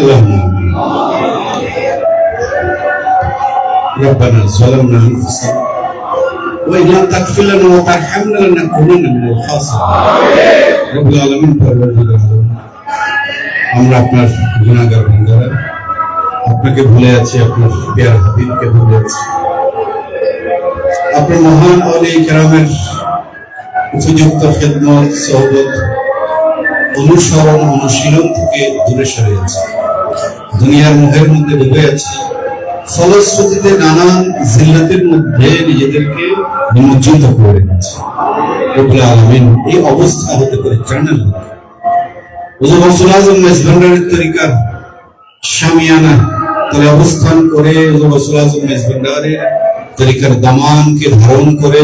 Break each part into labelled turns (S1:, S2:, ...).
S1: اللهم آمين ربنا ظلمنا أنفسنا وإن لم تغفر لنا وترحمنا لنكونن من الخاسرين رب العالمين পরবর্তীকার আলম আমরা আপনার গুণাগার বান্দারা আপনাকে ভুলে আছি আপনার পেয়ার হাবিবকে ভুলে আছি আপনার মহান অলি কেরামের উপযুক্ত খেদমত সহবত অনুসরণ অনুশীলন থেকে দূরে সরে আছে দুনিয়ার মুখের মধ্যে ডুবে আছে ফলশ্রুতিতে নানান জিল্লাতের মধ্যে নিজেদেরকে নিমজ্জিত করে রেখেছে। এই অবস্থা হতে করে জানেন। অবস্থান করে ধারণ করে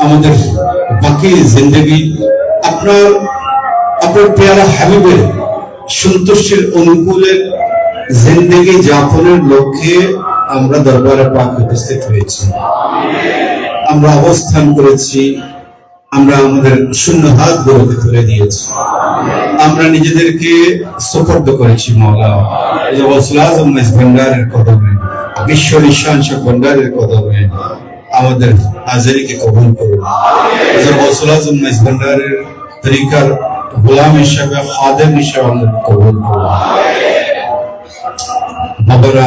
S1: আমাদের বাকি আপনার আপনার পেয়ারা হাবিবের সন্তুষ্টির অনুকূলের জিন্দগি যাপনের লক্ষ্যে আমরা দরবারে পাক উপস্থিত হয়েছি। আমরা অবস্থান করেছি, আমরা আমাদের শূন্য হাত গড়তে তুলে দিয়েছি। আমরা নিজেদেরকে সুপর্দ করেছি মৌলা কদমে, বিশ্ব নিশান ভান্ডারের কদমে আমাদের হাজারিকে কবুল করুন। ভান্ডারের তরিকার গোলাম হিসাবে, খাদেম হিসাবে আমাদের কবুল করুন বাবারা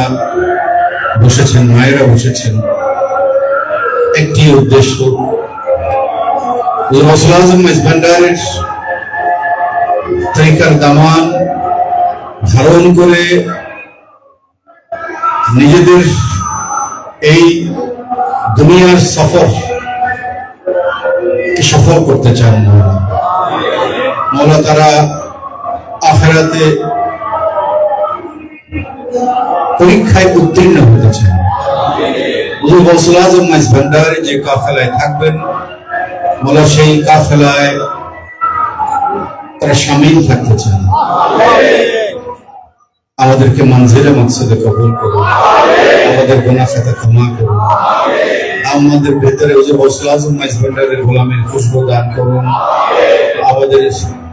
S1: বসেছেন, মায়েরা বসেছেন। একটি উদ্দেশ্য দামান ধারণ করে নিজেদের এই দুনিয়ার সফর সফল করতে চান। মৌলা তারা আখেরাতে পরীক্ষায় উত্তীর্ণ হতে চান যে কাফেলায় থাকবেন মৌলা সেই কাফেলায় তারা সামিল থাকতে চান। আমাদেরকে মঞ্জিলে মকসদে কবুল করুন। আমাদের গুনাহ খাতা ক্ষমা করুন। আমাদের ভেতরে ওই যে গৌসুল আজম মাইজ ভান্ডারের গোলামের খুশবু দান করুন। আমাদের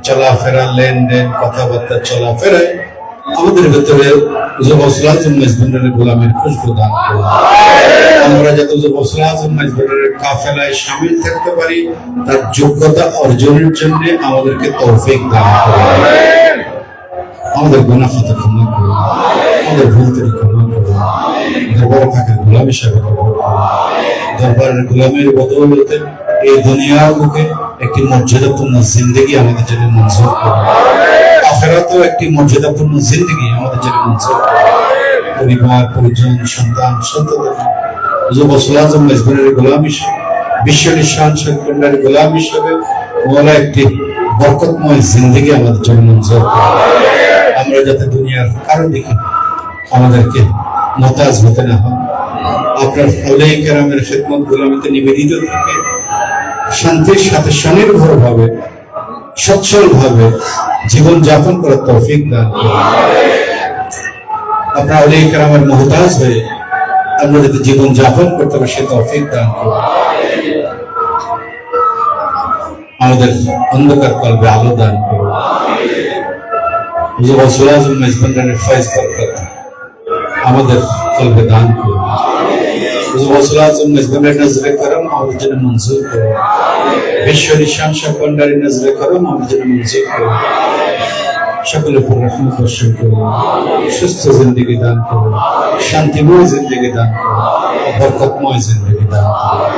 S1: চলাফেরা, লেনদেন, কথাবার্তা চলাফেরায় আমাদের ভেতরে গোলামের খুশবু দান আমরা যাতে কাফেলায় সামিল থাকতে পারি, তার যোগ্যতা অর্জনের জন্য আমাদেরকে তৌফিক দান আমাদের খাতা ক্ষমা করুন। আমাদের ভুল ত্রুটি ক্ষমা করুন। দরবারে থাকা গোলাম হিসাবে দরবারের গোলামের বদৌলতে এই দুনিয়ার বুকে একটি মর্যাদাপূর্ণ জিন্দগি আমাদের জন্য মঞ্জুর করুন। একটি মর্যাদাপূর্ণ জিন্দগি আমাদের জন্য মঞ্জুর করুন। পরিবার, পরিজন, সন্তান, সন্ততি, যুব সুলাজম মেজবানের গোলাম হিসেবে, বিশ্ব নিশান সরকারের গোলাম হিসেবে ওরা একটি বরকতময় জিন্দগি আমাদের জন্য মঞ্জুর আমরা যাতে দুনিয়ার কারও দিকে আমাদেরকে মতাজ হতে না হয়, আপনার ফলে কেরামের খেদমত গোলামিতে নিবেদিত থাকে শান্তির সাথে স্বনির্ভর ভাবে সচ্ছল ভাবে জীবন যাপন করার তৌফিক দান। আপনার আউলাই কেরামের মহতাজ হয়ে আমরা যাতে জীবন যাপন করতে পারি, সে তৌফিক দান। আমাদের অন্ধকার কল্পে আলো দান করুন আমাদের কল্পে দান করুন যে ওসুলাজুল মেজবান্ডারের নজরে করম আমাদের জন্য মঞ্জুর করুন বিশ্ব নিশান শাকবান্ডারের নজরে করম আমাদের জন্য মঞ্জুর করুন সকলের উপর রহমত বর্ষণ করুন সুস্থ জিন্দগি দান করুন শান্তিময় জিন্দগি দান করুন বরকতময় জিন্দগি দান করুন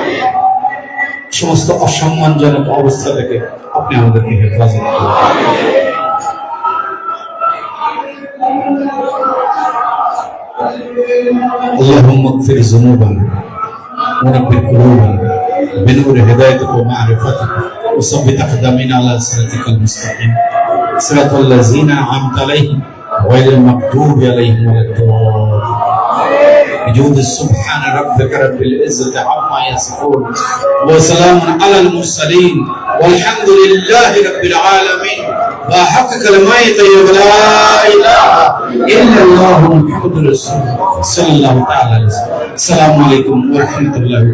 S1: সমস্ত অসম্মানজনক অবস্থা থেকে আপনি আমাদেরকে হেফাজত করুন اللهم اغفر ذنوبنا ونبر قلوبنا بنور هدايتك ومعرفتك وثبت أقدامنا على صراطك المستقيم. صراط الذين أنعمت عليهم غير المغضوب عليهم ولا الضالين. بجود سبحان ربك رب العزة عما يصفون وسلام على المرسلين والحمد لله رب العالمين. وحق كلمات طيب لا ইল্লাল্লাহু মুহাম্মাদুর রাসূলুল্লাহ আসসালামু আলাইকুম ওয়া রাহমাতুল্লাহি